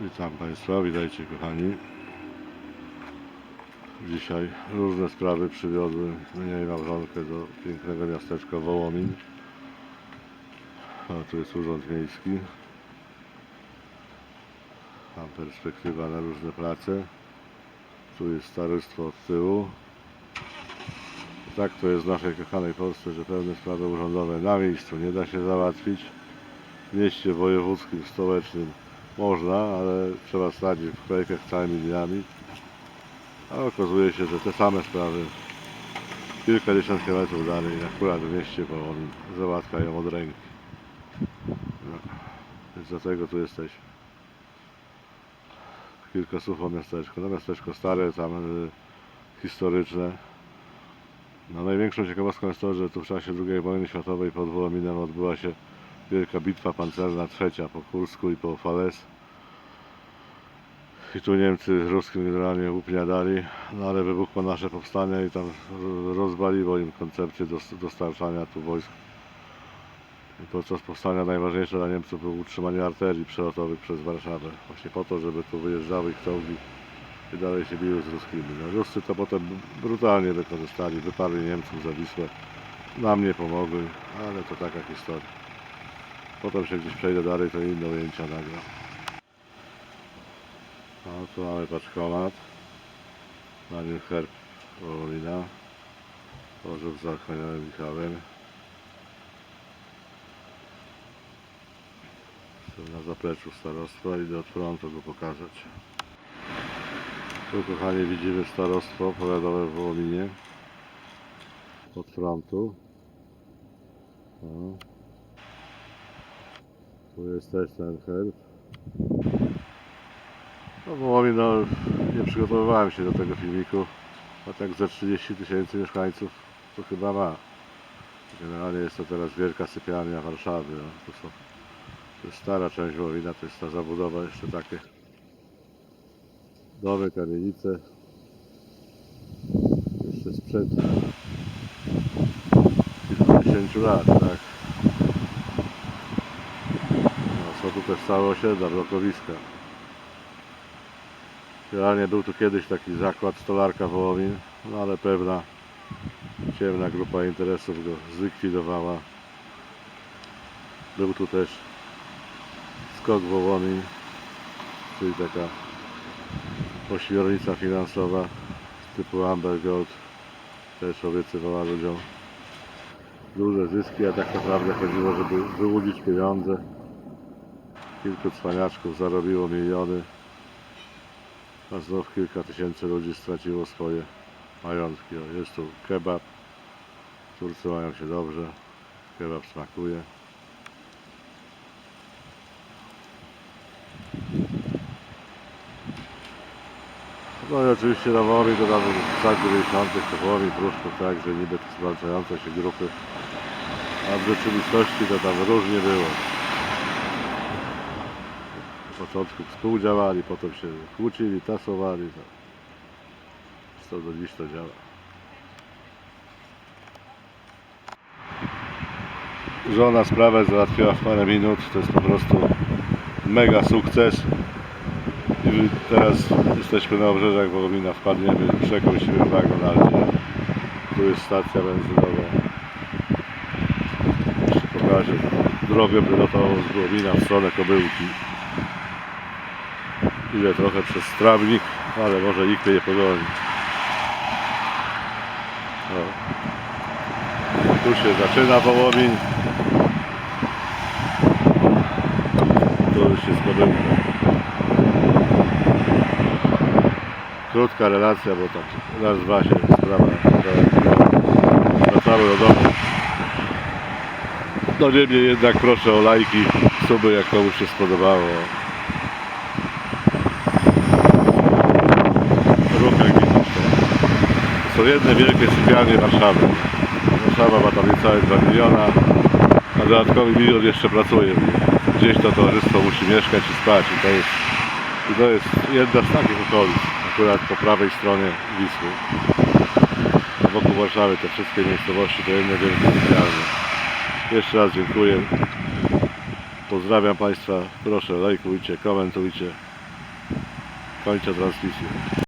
Witam Państwa, witajcie kochani. Dzisiaj różne sprawy przywiodły mnie i małżonkę do pięknego miasteczka Wołomin. A tu jest urząd miejski. Mam perspektywa na różne prace. Tu jest starostwo od tyłu. Tak to jest w naszej kochanej Polsce, że pewne sprawy urzędowe na miejscu nie da się załatwić. W mieście wojewódzkim, stołecznym można, ale trzeba stać w kolejkach całymi dniami. A okazuje się, że te same sprawy kilkadziesiąt kilometrów dalej, akurat w mieście Wołomin, załatwiają od ręki. No, więc dlatego tu jesteśmy. Kilka słów o miasteczku. No miasteczko stare, tam y, historyczne. No, największą ciekawostką jest to, że tu w czasie II wojny światowej pod Wołominem odbyła się wielka bitwa pancerna trzecia po Kursku i po Fales. I tu Niemcy ruskim generalnie łupnia dali, no ale wybuchło nasze powstanie i tam ro- rozwaliło im koncepcję dos- dostarczania tu wojsk. I podczas powstania najważniejsze dla Niemców było utrzymanie arterii przelotowych przez Warszawę. Właśnie po to, żeby tu wyjeżdżały ich czołgi i dalej się biły z ruskimi. No, Ruscy to potem brutalnie wykorzystali, wyparli Niemców za Wisłę. Nam nie pomogły, ale to taka historia. Potem się gdzieś przejdę dalej, to inne ujęcia nagram. No tu mamy paczkomat. Na nim herb Wołomina. Pożóg z Archaniołem Michałem. Na zapleczu starostwa, idę od frontu go pokazać. Tu kochani widzimy starostwo powiatowe w Wołominie. Od frontu. O. Tu jest też ten herb. No Wołomin, no nie przygotowywałem się do tego filmiku. A tak ze 30 tysięcy mieszkańców to chyba ma. Generalnie jest to teraz wielka sypialnia Warszawy. No. To, są, to jest stara część Wołomina, to jest ta zabudowa jeszcze takie domy, kamienice. Jeszcze sprzed kilkudziesięciu lat, tak. No, są tu też całe osiedla, blokowiska. Realnie był tu kiedyś taki zakład stolarka Wołomin, no ale pewna ciemna grupa interesów go zlikwidowała. Był tu też skok Wołomin, czyli taka ośmiornica finansowa typu Amber Gold też obiecywała ludziom duże zyski, a tak naprawdę chodziło, żeby wyłudzić pieniądze. Kilku cwaniaczków zarobiło miliony, a znów kilka tysięcy ludzi straciło swoje majątki. O, jest tu kebab. Turcy mają się dobrze. Kebab smakuje. No i oczywiście na Wołomin to tam w latach 90. to Wołomin Pruszków, tak, że niby to zwalczające się grupy. A w rzeczywistości to tam różnie było. Na początku współdziałali, potem się kłócili, tasowali. To, to do dziś to działa. Żona sprawę załatwiła w parę minut. To jest po prostu mega sukces. I teraz jesteśmy na obrzeżach Wołomina, wpadniemy, przekroczymy w Wagonaldzie. Tu jest stacja benzynowa. Jeszcze pokażę drogę wylotową z Wołomina w stronę Kobyłki. Idę trochę przez trawnik, ale może nikt mnie nie pogoni. Tu się zaczyna Wołomin. Tu już jest Kobyłka. Krótka relacja, bo tak raz, dwa się sprawa wracały do domu. No niemniej jednak proszę o lajki, suby jak komuś się spodobało. Ruch jak widzisz. To są jedne wielkie sypialnie Warszawy. Warszawa ma tam niecałe 2 miliona, a dodatkowy milion jeszcze pracuje. Gdzieś to towarzystwo musi mieszkać i spać i to jest, i to jest jedna z takich okolic, akurat po prawej stronie Wisły. A wokół Warszawy te wszystkie miejscowości to jedne wielkie sypialnie. Jeszcze raz dziękuję. Pozdrawiam Państwa. Proszę lajkujcie, komentujcie. kończę transmisję.